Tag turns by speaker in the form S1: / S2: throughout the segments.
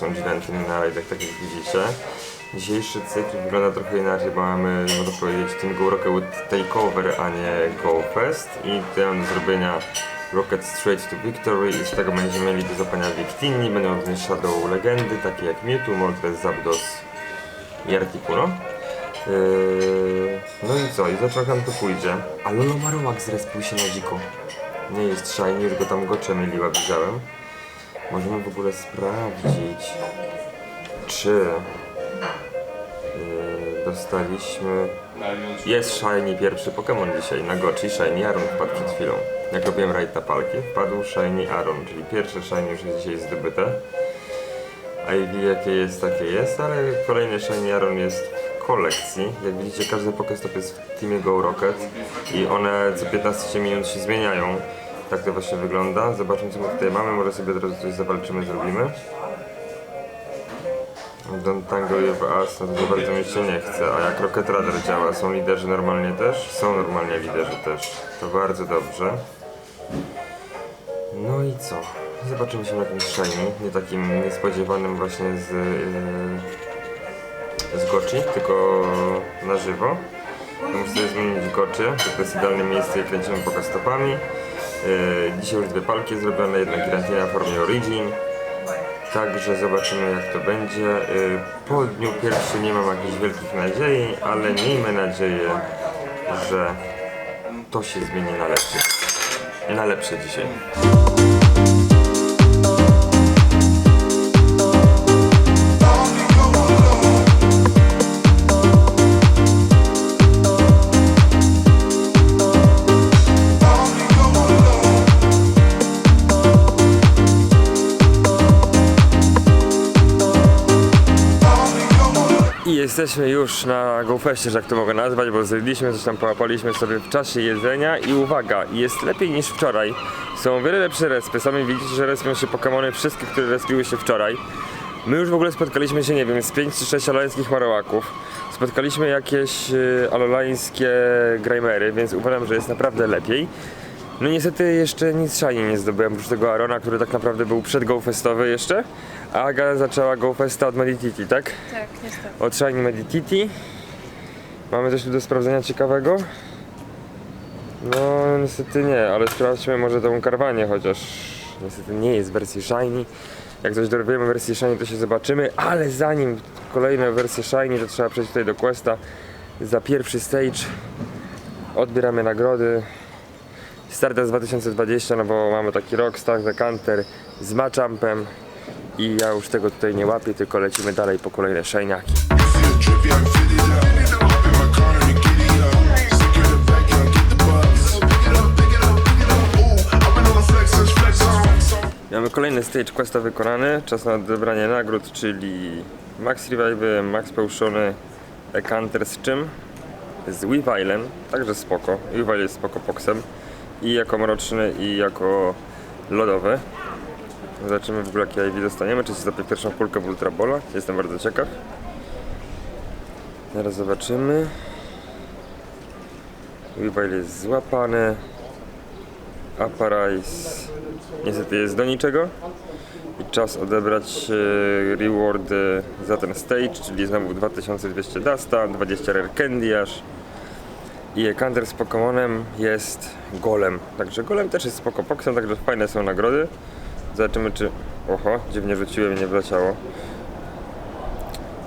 S1: na rajdach, są Giventy na rajdach, tak jak widzicie. Dzisiejszy cykl wygląda trochę inaczej, bo mamy, można powiedzieć, Team Go Rocket Takeover, a nie Go Fest. I mam do zrobienia Rocket Straight to Victory i z tego będziemy mieli do zapania Victini, będą również Shadow Legendy, takie jak Mewtwo, Moltres, Zapdos i Articuno. Yy, no i co, i za nam to pójdzie. A Lolo Marowak zrespił się na dziko. Nie jest shiny, już go tam gocze myliła, widziałem. Możemy w ogóle sprawdzić, czy yy, dostaliśmy... Jest shiny pierwszy Pokémon dzisiaj na Gochi, shiny Aron wpadł przed chwilą. Jak robiłem raid na palki, wpadł shiny Aron, czyli pierwsze shiny już jest dzisiaj zdobyte. IV jakie jest, takie jest, ale kolejny Shiny Aron jest w kolekcji. Jak widzicie, każdy Pokestop jest w Teamie Go Rocket i one co 15 minut się zmieniają. Tak to właśnie wygląda. Zobaczmy co my tutaj mamy, może sobie od razu coś zawalczymy, zrobimy. Don't Tango with Us, no to za bardzo mi się nie chce. A jak Rocket Radar działa, są liderzy normalnie też? Są normalnie liderzy też. To bardzo dobrze. No i co? Zobaczymy się na jakimś shiny, nie takim niespodziewanym właśnie z, yy, z Gochi, tylko na żywo. Muszę sobie zmienić Gochi, to jest idealne miejsce, kręcimy pokastopami. Yy, dzisiaj już dwie palki zrobione, jedna Girantina w formie Origin. Także zobaczymy jak to będzie. Yy, Po dniu pierwszym nie mam jakichś wielkich nadziei, ale miejmy nadzieję, że to się zmieni na lepsze. Na lepsze dzisiaj. Jesteśmy już na GoFestie, że jak to mogę nazwać, bo zjedliśmy, coś tam połapaliśmy sobie w czasie jedzenia i uwaga, jest lepiej niż wczoraj. Są o wiele lepsze respy, sami widzicie, że respią się Pokémony, wszystkie, które respiły się wczoraj. My już w ogóle spotkaliśmy się, nie wiem, z 5 czy 6 alołańskich marołaków. Spotkaliśmy jakieś y, alolańskie grajmery, więc uważam, że jest naprawdę lepiej. No niestety jeszcze nic shiny nie zdobyłem, oprócz tego Arona, który tak naprawdę był przed GoFestowy jeszcze. A Aga zaczęła GoFesta od Medititi, tak?
S2: Tak, niestety.
S1: od Shiny Medititi. Mamy coś tu do sprawdzenia ciekawego? No niestety nie, ale sprawdźmy może tą karwanię, chociaż niestety nie jest w wersji Shiny. Jak coś dorwiemy w wersji Shiny to się zobaczymy, ale zanim kolejne wersje Shiny to trzeba przejść tutaj do Questa za pierwszy stage. Odbieramy nagrody. Stardust 2020, no bo mamy taki Rockstar, The Canter z Machampem i ja już tego tutaj nie łapię, tylko lecimy dalej po kolejne szajniaki. Mamy kolejny stage questa wykonany, czas na odebranie nagród, czyli Max Revive, Max Potiony, Ekanter z czym? Z Weavilem, także spoko. Weavile jest spoko poksem i jako mroczny i jako lodowy. Zobaczymy w ogóle jakie IV dostaniemy, czy się zapie pierwszą kulkę w Ultra Bola. Jestem bardzo ciekaw. Teraz zobaczymy. Weavile jest złapany. Aparais niestety jest do niczego. I czas odebrać e, rewardy za ten stage, czyli znowu 2200 Dusta, 20 Rare Candy aż. I Ekander z Pokémonem jest Golem. Także Golem też jest spoko poksem, także fajne są nagrody. Zobaczymy czy... Oho, dziwnie rzuciłem i nie wleciało.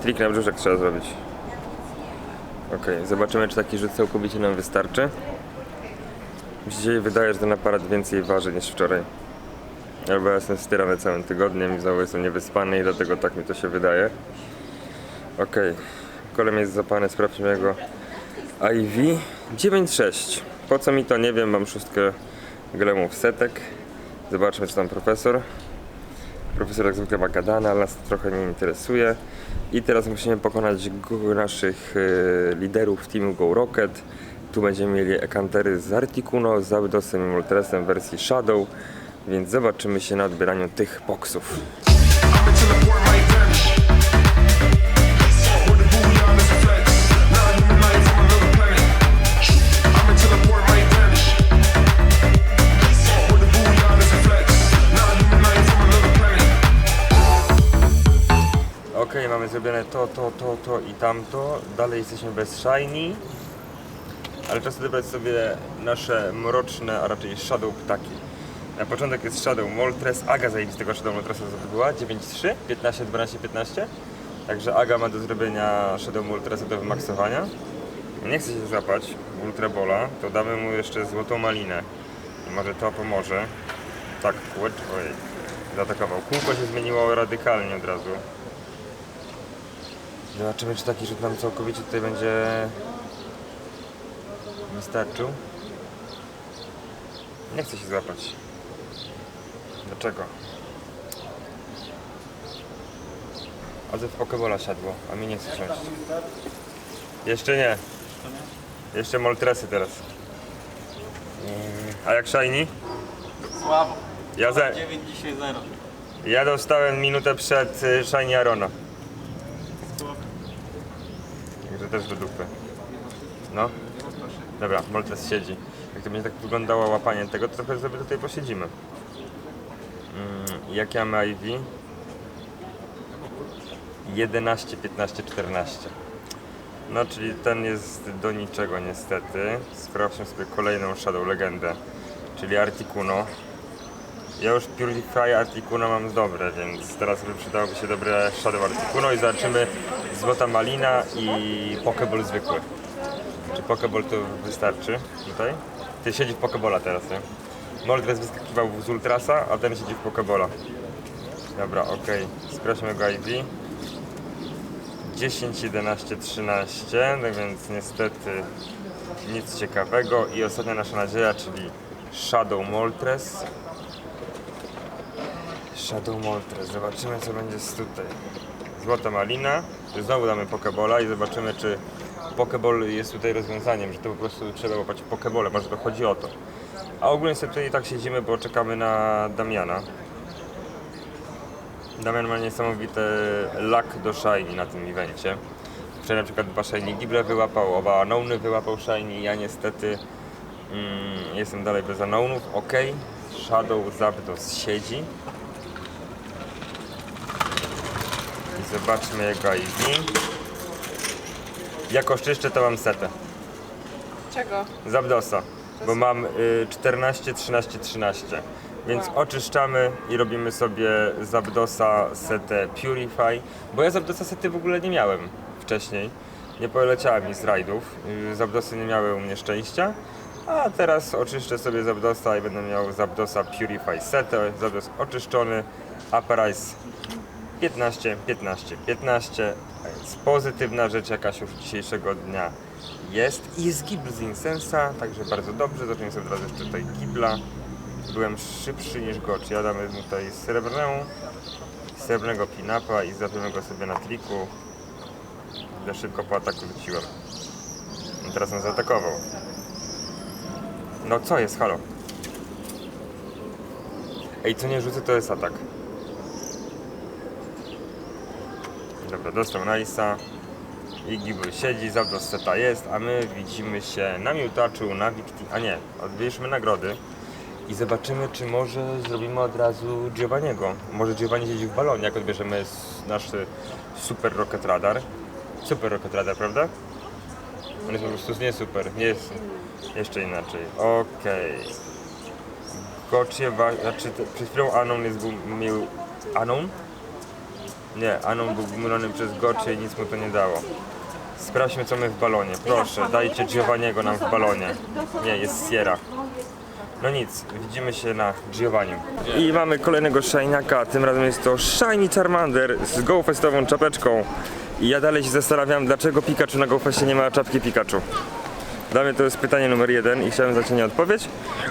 S1: Trik na brzuszek trzeba zrobić. Okej, zobaczymy czy taki rzut całkowicie nam wystarczy. Mi się wydaje, że ten aparat więcej waży niż wczoraj. Albo ja jestem styrany całym tygodniem i znowu jestem niewyspany i dlatego tak mi to się wydaje. Okej, kolem jest zapany, sprawdźmy jego IV 9.6. Po co mi to nie wiem, mam szóstkę glemów setek. Zobaczmy czy tam profesor. Profesor jak zwykle ma gadane, ale nas to trochę nie interesuje. I teraz musimy pokonać naszych e, liderów teamu Go Rocket. Tu będziemy mieli ekantery z Articuno, z Zapdosem i Moltresem w wersji Shadow. Więc zobaczymy się na odbieraniu tych boksów. To, to, to, to i tamto. Dalej jesteśmy bez shiny. Ale czas odebrać sobie nasze mroczne, a raczej shadow ptaki. Na początek jest Shadow Moltres. Aga zajebistego Shadow Moltresa zdobyła. 9-3, 15, 12, 15. Także Aga ma do zrobienia Shadow Moltresa do wymaksowania. Nie chce się złapać Ultra Bola, to damy mu jeszcze złotą malinę. Może to pomoże. Tak, kółecz, ojej, zaatakował. Kółko się zmieniło radykalnie od razu. Zobaczymy, czy taki rzut nam całkowicie tutaj będzie wystarczył. Nie chce się złapać. Dlaczego? A w Pokebola siadło, a mi nie chce wsiąść. Jeszcze nie. Jeszcze Moltresy teraz. Mm, A jak Shiny?
S2: Słabo.
S1: Ja, za,
S2: 9 dzisiaj 0.
S1: ja dostałem minutę przed y, Shiny Arona. Także też do dupy. No. Dobra, Moltres siedzi. Jak to będzie tak wyglądało łapanie tego, to trochę sobie tutaj posiedzimy. Mm, jak ja mam IV? 11, 15, 14. No, czyli ten jest do niczego niestety. Sprawdźmy sobie kolejną Shadow Legendę, czyli Articuno. Ja już Purify Articuno mam dobre, więc teraz by przydałoby się dobre Shadow Articuno i zobaczymy Złota Malina i Pokeball zwykły. Czy Pokeball to wystarczy tutaj? Ty siedzi w Pokebola teraz, nie? Moltres wyskakiwał z Ultrasa, a ten siedzi w Pokebola. Dobra, okej. Sprawdźmy go ID. 10, 11, 13, no więc niestety nic ciekawego. I ostatnia nasza nadzieja, czyli Shadow Moltres. Shadow Moltres, zobaczymy co będzie z tutaj. Złota malina, znowu damy Pokebola i zobaczymy czy Pokeball jest tutaj rozwiązaniem, że to po prostu trzeba łapać Pokebole, może to chodzi o to. A ogólnie sobie tutaj tak siedzimy, bo czekamy na Damiana. Damian ma niesamowity luck do shiny na tym evencie. Wczoraj na przykład dwa shiny gible wyłapał, oba anouny wyłapał shiny, ja niestety mm, jestem dalej bez anounów, ok. Shadow Zapdos siedzi. I zobaczmy jego IV. Jako szczyszczę to mam setę.
S3: Czego?
S1: Zapdosa, bo mam y, 14, 13, 13. Więc oczyszczamy i robimy sobie Zapdosa setę Purify, bo ja Zapdosa sety w ogóle nie miałem wcześniej. Nie poleciała mi z rajdów, y, Zapdosy nie miały u mnie szczęścia. A teraz oczyszczę sobie Zapdosa i będę miał Zapdosa Purify setę, Zapdos oczyszczony, Aparice 15, 15, 15. A więc pozytywna rzecz jakaś już dzisiejszego dnia jest. I jest gibl z Insensa, także bardzo dobrze. Zaczniemy sobie teraz jeszcze tutaj gibla. Byłem szybszy niż Gocz. Ja damy mu tutaj srebrną, srebrnego pinapa i zrobimy go sobie na triku. Za szybko po ataku rzuciłem. I teraz on zaatakował. No co jest, halo? Ej, co nie rzucę to jest atak. Dobra, dostał Nice'a. I Gibel siedzi, Zapdos seta jest, a my widzimy się na miutaczu, na Wikti... A nie, odbierzmy nagrody. I zobaczymy, czy może zrobimy od razu Giovanniego. Może Giovanni siedzi w balonie, jak odbierzemy nasz super Rocket Radar. Super Rocket Radar, prawda? On jest po prostu nie super, nie jest jeszcze inaczej. Okej. Gocie, wa- znaczy przed chwilą Anon jest był, miał... Anon? Nie, Anon był mylony przez Gocie i nic mu to nie dało. Sprawdźmy co my w balonie. Proszę, dajcie Giovanniego nam w balonie. Nie, jest Sierra. No nic, widzimy się na Giovanni. I mamy kolejnego Shiniaka, tym razem jest to Shiny Charmander z GoFestową czapeczką. I ja dalej się zastanawiam, dlaczego Pikachu na GoFestie nie ma czapki Pikachu. Dla mnie to jest pytanie numer jeden i chciałem za nie odpowiedź.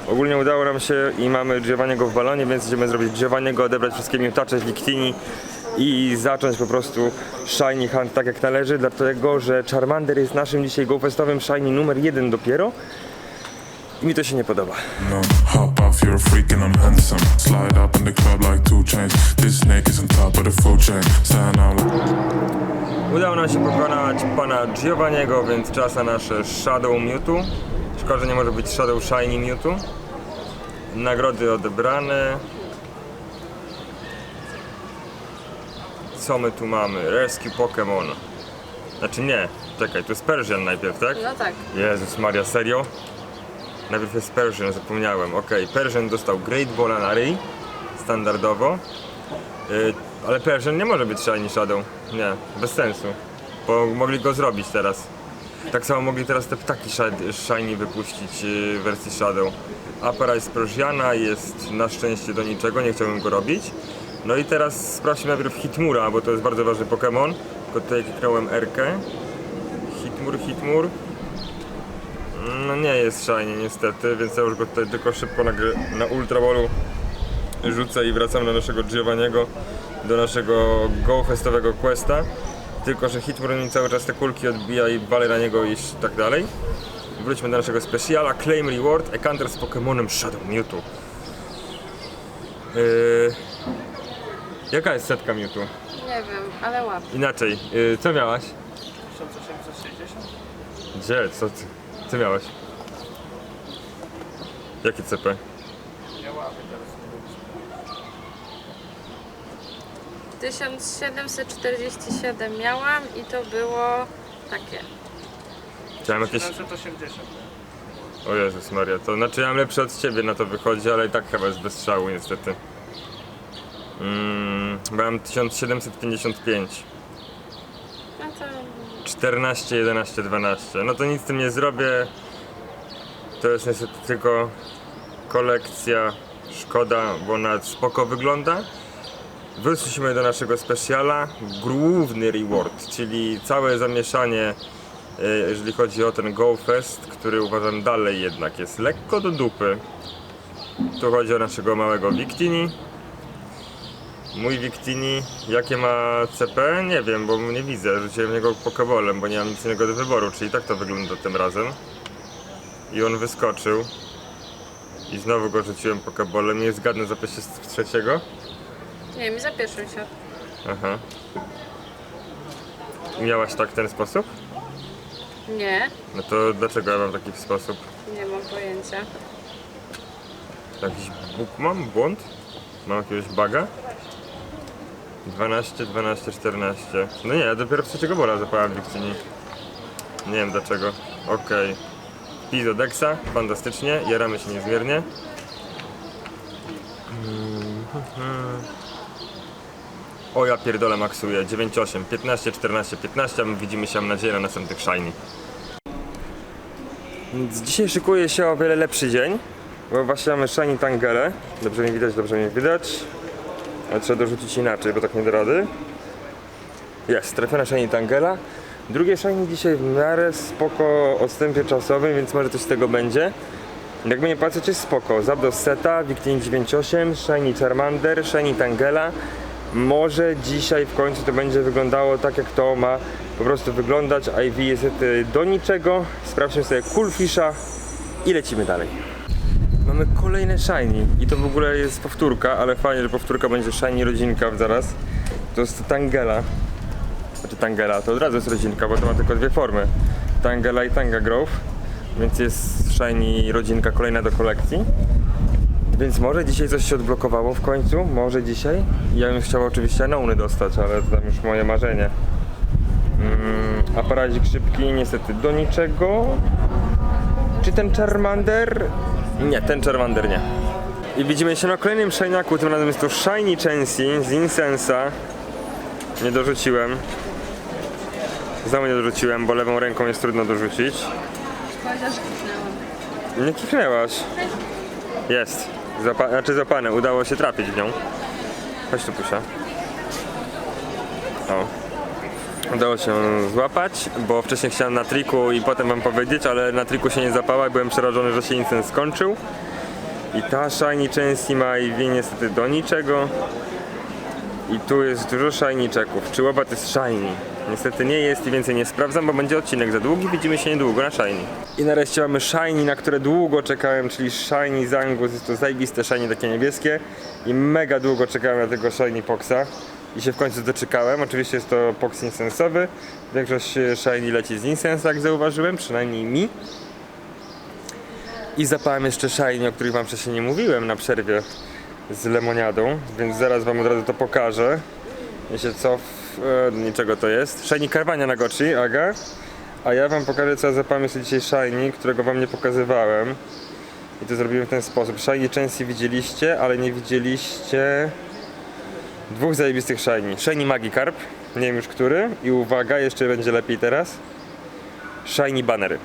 S1: Ogólnie udało nam się i mamy Giovanniego w balonie, więc idziemy zrobić Giovanniego, odebrać wszystkie miutacze w Victini i zacząć po prostu Shiny Hunt tak jak należy, dlatego że Charmander jest naszym dzisiaj GoFestowym Shiny numer jeden dopiero i mi to się nie podoba.
S4: No, hop off, you're a freak and I'm handsome. Slide up in the club like two chains. This snake is on top of the food chain. Stand out
S1: Udało nam się pokonać pana Giovanniego, więc czas na nasze Shadow Mewtwo. Szkoda, że nie może być Shadow Shiny Mewtwo. Nagrody odebrane. Co my tu mamy? Rescue Pokémon. Znaczy nie, czekaj, to jest Persian najpierw, tak?
S3: No tak.
S1: Jezus Maria, serio? Najpierw jest Persian, zapomniałem. Okej, Persian dostał Great Balla na ryj, standardowo. Yy, ale Persian nie może być Shiny Shadow. Nie, bez sensu. Bo mogli go zrobić teraz. Tak samo mogli teraz te ptaki shad- Shiny wypuścić yy, w wersji Shadow. Aparat Persiana jest na szczęście do niczego, nie chciałbym go robić. No i teraz sprawdźmy najpierw Hitmura, bo to jest bardzo ważny Pokémon. Tylko tutaj kliknąłem R-kę. Hitmur, Hitmur. No nie jest shiny niestety, więc ja już go tutaj tylko szybko na, na rzucę i wracam do naszego Giovanniego, do naszego go-festowego questa. Tylko, że Hitmur mi cały czas te kulki odbija i walę na niego i tak dalej. Wróćmy do naszego speciala. Claim Reward, Ekanter z Pokemonem Shadow Mewtwo. Yy... Jaka jest setka Mewtwo?
S3: Nie wiem, ale łap.
S1: Inaczej, yy, co miałaś?
S2: 1860?
S1: Gdzie? Co ty? Co miałeś? Jakie CP?
S2: Nie teraz.
S3: 1747 miałam i to było takie.
S1: Chciałem jakieś...
S2: 780.
S1: O Jezus Maria, to znaczy ja mam lepsze od ciebie na to wychodzi, ale i tak chyba jest bez strzału niestety. Mm, mam 1755.
S3: No to
S1: 14, 11, 12. No to nic z tym nie zrobię. To jest niestety tylko kolekcja. Szkoda, bo ona spoko wygląda. Wróciliśmy do naszego specjala. Główny reward, czyli całe zamieszanie, e, jeżeli chodzi o ten Go Fest, który uważam dalej jednak jest lekko do dupy. Tu chodzi o naszego małego Victini. Mój Victini, jakie ma CP? Nie wiem, bo nie widzę. Rzuciłem niego pokebolem, bo nie mam nic innego do wyboru, czyli tak to wygląda tym razem. I on wyskoczył. I znowu go rzuciłem pokebolem. Nie zgadnę zapytać z trzeciego.
S3: nie wiem, za pierwszym się.
S1: Aha. I Miałaś tak w ten sposób?
S3: Nie,
S1: No to dlaczego ja mam taki sposób?
S3: nie mam pojęcia.
S1: Jakiś bóg mam? Błąd? Mam jakiegoś baga? 12, 12, 14. No nie, ja dopiero w trzeciego bola zapałem Victini. Nie wiem dlaczego. Okej. Okay. Dexa, fantastycznie, jaramy się niezmiernie. O ja pierdolę maksuję, 9,8, 15, 14, 15, a my widzimy się mam nadzieję na następnych shiny. Więc dzisiaj szykuje się o wiele lepszy dzień, bo właśnie mamy Shiny Tangele. Dobrze mnie widać, dobrze mnie widać. Trzeba dorzucić inaczej, bo tak nie da rady. Jest, trafiona Shiny Tangela. Drugie Shiny dzisiaj w miarę spoko odstępie czasowym, więc może coś z tego będzie. Jakby nie patrzeć jest spoko. Zapdos Seta, Victini 98, Shiny Charmander, Shiny Tangela. Może dzisiaj w końcu to będzie wyglądało tak jak to ma po prostu wyglądać. IV jest y, do niczego. Sprawdźmy sobie Coolfisha i lecimy dalej. Mamy kolejne shiny i to w ogóle jest powtórka, ale fajnie, że powtórka będzie shiny rodzinka zaraz. To jest Tangela. Znaczy Tangela, to od razu jest rodzinka, bo to ma tylko dwie formy. Tangela i Tanga Grove. Więc jest shiny rodzinka kolejna do kolekcji. Więc może dzisiaj coś się odblokowało w końcu, może dzisiaj. Ja bym chciał oczywiście Anouny dostać, ale to tam już moje marzenie. Mm, aparazik szybki, niestety do niczego. Czy ten Charmander? Nie, ten Charmander nie. I widzimy się na kolejnym shiniaku, tym razem jest to Shiny Chansey z Insensa. Nie dorzuciłem. Znowu nie dorzuciłem, bo lewą ręką jest trudno dorzucić.
S3: Że.
S1: Nie kichnęłaś. Jest. Zapa- znaczy zapane, udało się trafić w nią. Chodź tu pusia. O. Udało się złapać, bo wcześniej chciałem na triku i potem wam powiedzieć, ale na triku się nie zapała i byłem przerażony, że się incens skończył. I ta shiny Chansey ma i wie niestety do niczego. I tu jest dużo shiniczków. Czy łobat jest shiny? Niestety nie jest i więcej nie sprawdzam, bo będzie odcinek za długi. Widzimy się niedługo na shiny. I nareszcie mamy shiny, na które długo czekałem, czyli shiny Zangus. Jest to zajebiste shiny takie niebieskie. I mega długo czekałem na tego shiny Poxa. I się w końcu doczekałem. Oczywiście jest to Pox insensowy. Większość shiny leci z insensa, jak zauważyłem, przynajmniej mi. I zapałem jeszcze shiny, o których wam wcześniej nie mówiłem na przerwie z lemoniadą, więc zaraz wam od razu to pokażę. Się cof... E, niczego to jest. Shiny Carvania na Gochi, aga. A ja wam pokażę co ja zapamiętam sobie dzisiaj Shiny, którego wam nie pokazywałem. I to zrobiłem w ten sposób. Shiny Chancy widzieliście, ale nie widzieliście dwóch zajebistych Shiny. Shiny Magikarp, nie wiem już który. I uwaga, jeszcze będzie lepiej teraz. Shiny Bannery.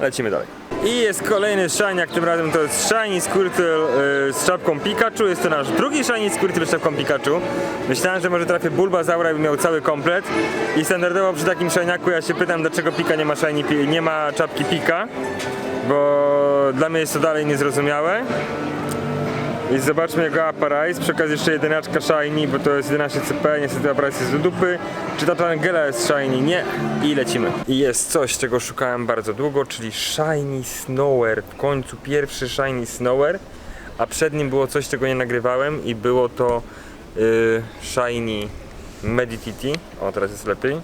S1: Lecimy dalej. I jest kolejny Shiny, tym razem to jest Shiny Squirtle yy, z czapką Pikachu. Jest to nasz drugi Shiny Squirtle z czapką Pikachu. Myślałem, że może trafię Bulbazaura i miał cały komplet. I standardowo przy takim Shiniaku ja się pytam, dlaczego Pika nie ma, shiny, nie ma czapki Pika. Bo dla mnie jest to dalej niezrozumiałe. I zobaczmy jego Aparize. Przy okazji jeszcze jedyneczka Shiny, bo to jest 11 CP, niestety Aparize jest do dupy. Czy ta Angela jest Shiny? Nie. I lecimy. I jest coś, czego szukałem bardzo długo, czyli Shiny Snower. W końcu pierwszy Shiny Snower. A przed nim było coś, czego nie nagrywałem i było to yy, Shiny Meditity. O, teraz jest lepiej.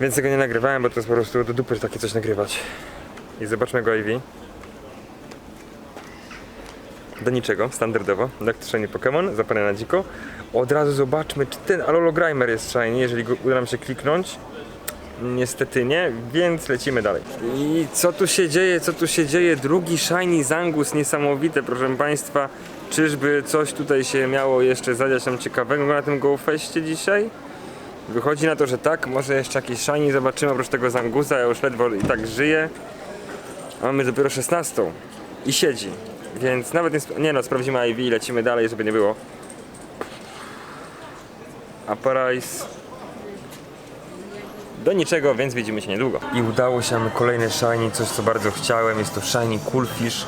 S1: Więc tego nie nagrywałem, bo to jest po prostu do dupy, że takie coś nagrywać. I zobaczmy go Ivy. Do niczego, standardowo. Shiny Pokémon, zapalę na dziko. Od razu zobaczmy, czy ten Alolo Grimer jest shiny, jeżeli go uda nam się kliknąć. Niestety nie, więc lecimy dalej. I co tu się dzieje, co tu się dzieje? Drugi shiny Zangus, niesamowite, proszę Państwa. Czyżby coś tutaj się miało jeszcze zadziać nam ciekawego na tym GoFeście dzisiaj? Wychodzi na to, że tak, może jeszcze jakieś shiny zobaczymy oprócz tego Zangusa, ja już ledwo i tak żyję. Mamy dopiero 16 i siedzi. Więc nawet nie, nie no, sprawdzimy IV i lecimy dalej, żeby nie było. Aparize. Do niczego, więc widzimy się niedługo. I udało się nam kolejne shiny, coś co bardzo chciałem. Jest to shiny Coolfish.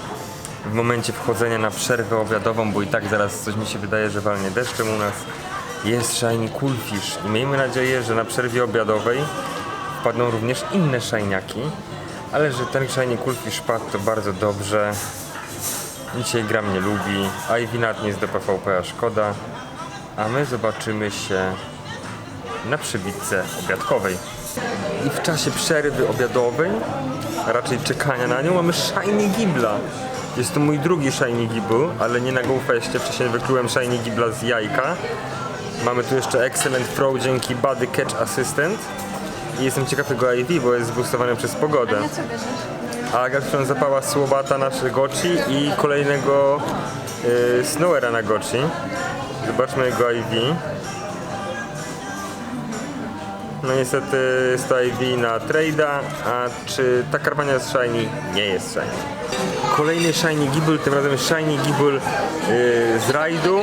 S1: W momencie wchodzenia na przerwę obiadową, bo i tak zaraz coś mi się wydaje, że walnie deszczem u nas. Jest shiny Coolfish i miejmy nadzieję, że na przerwie obiadowej wpadną również inne shiniaki. Ale że ten shiny Coolfish padł to bardzo dobrze. Dzisiaj gra mnie lubi, Ivy nad nie jest do PvP, a szkoda. A my zobaczymy się na przybitce obiadkowej. I w czasie przerwy obiadowej, a raczej czekania na nią, mamy Shiny Gibla. Jest to mój drugi Shiny Gibble, ale nie na GoFestie. Wcześniej wyklułem Shiny Gibla z jajka. Mamy tu jeszcze Excellent Throw dzięki Body Catch Assistant. I jestem ciekaw tego IV, bo jest zboostowany przez pogodę.
S3: Co bierzesz?
S1: A Agatha zapała słobata nasze Goci i kolejnego y, Snowera na Goci. Zobaczmy jego IV. No niestety jest to IV na trade'a, a czy ta karwania jest shiny? Nie jest shiny. Kolejny shiny Gibble, tym razem shiny Gibble y, z rajdu.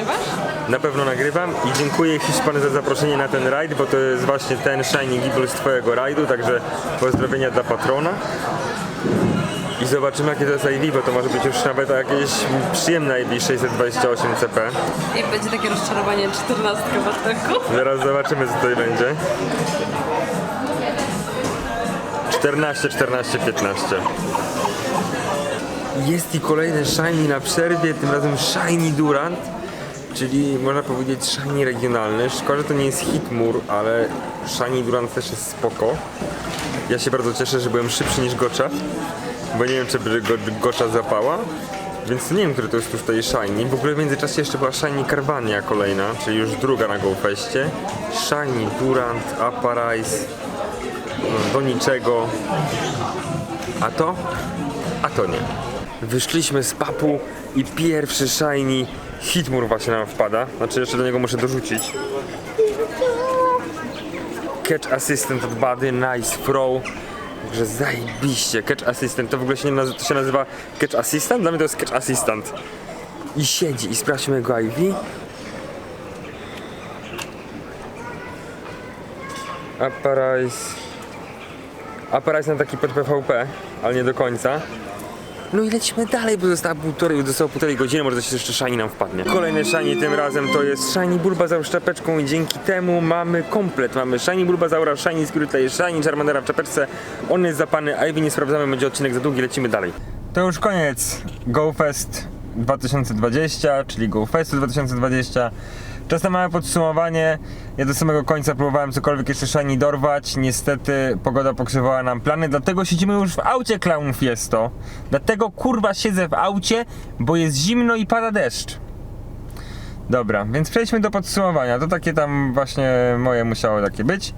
S1: Na pewno nagrywam i dziękuję Hiszpany za zaproszenie na ten rajd, bo to jest właśnie ten shiny Gibble z twojego rajdu, także pozdrowienia dla patrona. I zobaczymy jakie to jest IV, bo to może być już nawet jakieś przyjemne IV 628 CP.
S3: I będzie takie rozczarowanie 14 watego.
S1: Zaraz zobaczymy co tutaj będzie. 14, 14, 15. Jest i kolejne Shiny na przerwie, tym razem Shiny Durant, czyli można powiedzieć Shiny regionalny. Szkoda, że to nie jest Hitmur, ale Shiny Durant też jest spoko. Ja się bardzo cieszę, że byłem szybszy niż Gocza, bo nie wiem, czy by go, zapała. Więc nie wiem, który to jest tutaj Shiny. W ogóle w międzyczasie jeszcze była Shiny Carvania kolejna, czyli już druga na GoFestie. Shiny Durant, Aparize, no, do niczego. A to? A to nie. Wyszliśmy z papu i pierwszy Shiny Hitmur właśnie nam wpada. Znaczy jeszcze do niego muszę dorzucić. Catch Assistant od Bady, nice throw. Także zajebiście, Catch Assistant, to w ogóle się, nazy- to się nazywa Catch Assistant? Dla mnie to jest Catch Assistant. I siedzi i sprawdźmy jego IV. Aparize. Aparize na taki pod PvP, ale nie do końca. No i lecimy dalej, bo została półtorej, zostało półtorej godziny, może coś jeszcze Shiny nam wpadnie. Kolejny Shiny tym razem to jest Shiny Bulbazaur z czapeczką i dzięki temu mamy komplet. Mamy Shiny Bulbazaura, Shiny Squirtle, Shiny Charmandera w czapeczce. On jest zapany, Ivy nie sprawdzamy, będzie odcinek za długi, lecimy dalej. To już koniec GoFest 2020, czyli GoFestu 2020. Czas na małe podsumowanie. Ja do samego końca próbowałem cokolwiek jeszcze shiny dorwać. Niestety pogoda pokrzywała nam plany, dlatego siedzimy już w aucie Clown Fiesto. Dlatego kurwa siedzę w aucie, bo jest zimno i pada deszcz. Dobra, więc przejdźmy do podsumowania. To takie tam właśnie moje musiało takie być.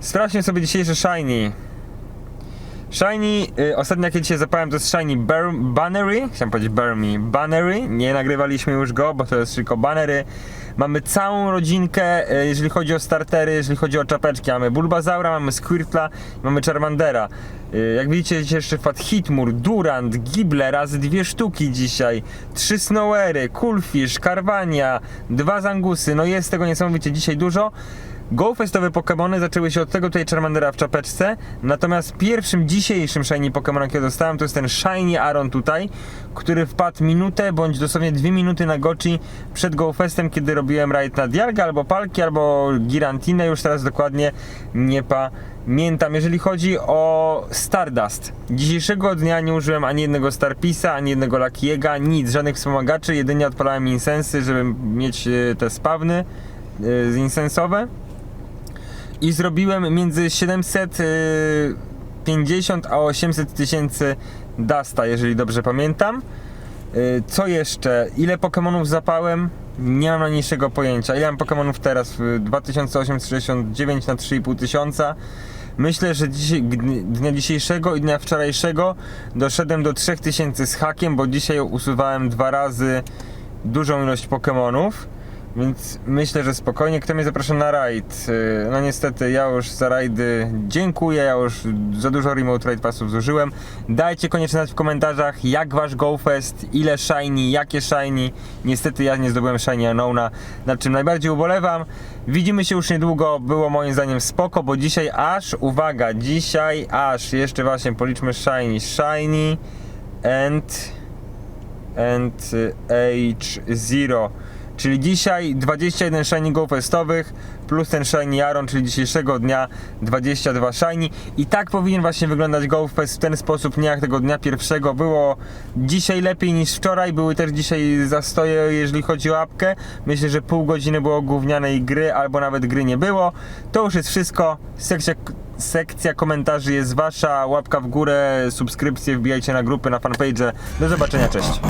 S1: Sprawdźmy sobie dzisiejsze Shiny. Shiny, y, ostatnio jakie dzisiaj zapałem to jest Shiny Ber Bannery, chciałem powiedzieć Burmy, Bannery, nie nagrywaliśmy już go, bo to jest tylko Bannery. Mamy całą rodzinkę, y, jeżeli chodzi o startery, jeżeli chodzi o czapeczki, mamy Bulbazaura, mamy Squirtla, mamy Charmandera. Y, jak widzicie jeszcze wpadł Hitmur, Durant, Gible, razy dwie sztuki dzisiaj, trzy Snowery, Coolfish, Carvania, dwa Zangusy, no jest tego niesamowicie dzisiaj dużo. GoFestowe Pokémony zaczęły się od tego tutaj Charmandera w czapeczce, natomiast pierwszym dzisiejszym Shiny Pokémonem, który dostałem, to jest ten Shiny Aron tutaj, który wpadł minutę, bądź dosłownie dwie minuty na Gochi przed GoFestem, kiedy robiłem raid na Dialga, albo Palki, albo Girantinę, już teraz dokładnie nie pamiętam. Jeżeli chodzi o Stardust, dzisiejszego dnia nie użyłem ani jednego Starpisa, ani jednego Lucky'ego, nic, żadnych wspomagaczy, jedynie odpalałem insensy, żeby mieć e, te spawny e, zinsensowe i zrobiłem między 750 a 800 tysięcy Dusta, jeżeli dobrze pamiętam. Y, Co jeszcze? Ile Pokémonów zapałem? Nie mam najmniejszego pojęcia. Ile mam Pokémonów teraz? Y, 2869 na 3,5 tysiąca. Myślę, że dnia dzisiejszego i dnia wczorajszego doszedłem do 3000 z hakiem, bo dzisiaj usuwałem dwa razy dużą ilość Pokémonów. Więc myślę, że spokojnie. Kto mnie zaprasza na raid? Yy, No niestety, ja już za rajdy dziękuję, ja już za dużo Remote Raid Passów zużyłem. Dajcie koniecznie znać w komentarzach, jak wasz GoFest, ile shiny, jakie shiny. Niestety ja nie zdobyłem shiny Unknowna, nad czym najbardziej ubolewam. Widzimy się już niedługo, było moim zdaniem spoko, bo dzisiaj aż, uwaga, dzisiaj aż, jeszcze właśnie policzmy shiny, shiny and and y, H0. Czyli dzisiaj 21 shiny go festowych plus ten shiny Aron, czyli dzisiejszego dnia 22 shiny. I tak powinien właśnie wyglądać Go Fest w ten sposób, nie jak tego dnia pierwszego. Było dzisiaj lepiej niż wczoraj, były też dzisiaj zastoje, jeżeli chodzi o apkę. Myślę, że pół godziny było gównianej gry, albo nawet gry nie było. To już jest wszystko. Sekcja, sekcja komentarzy jest wasza. Łapka w górę, subskrypcje, wbijajcie na grupy, na fanpage. Do zobaczenia, cześć.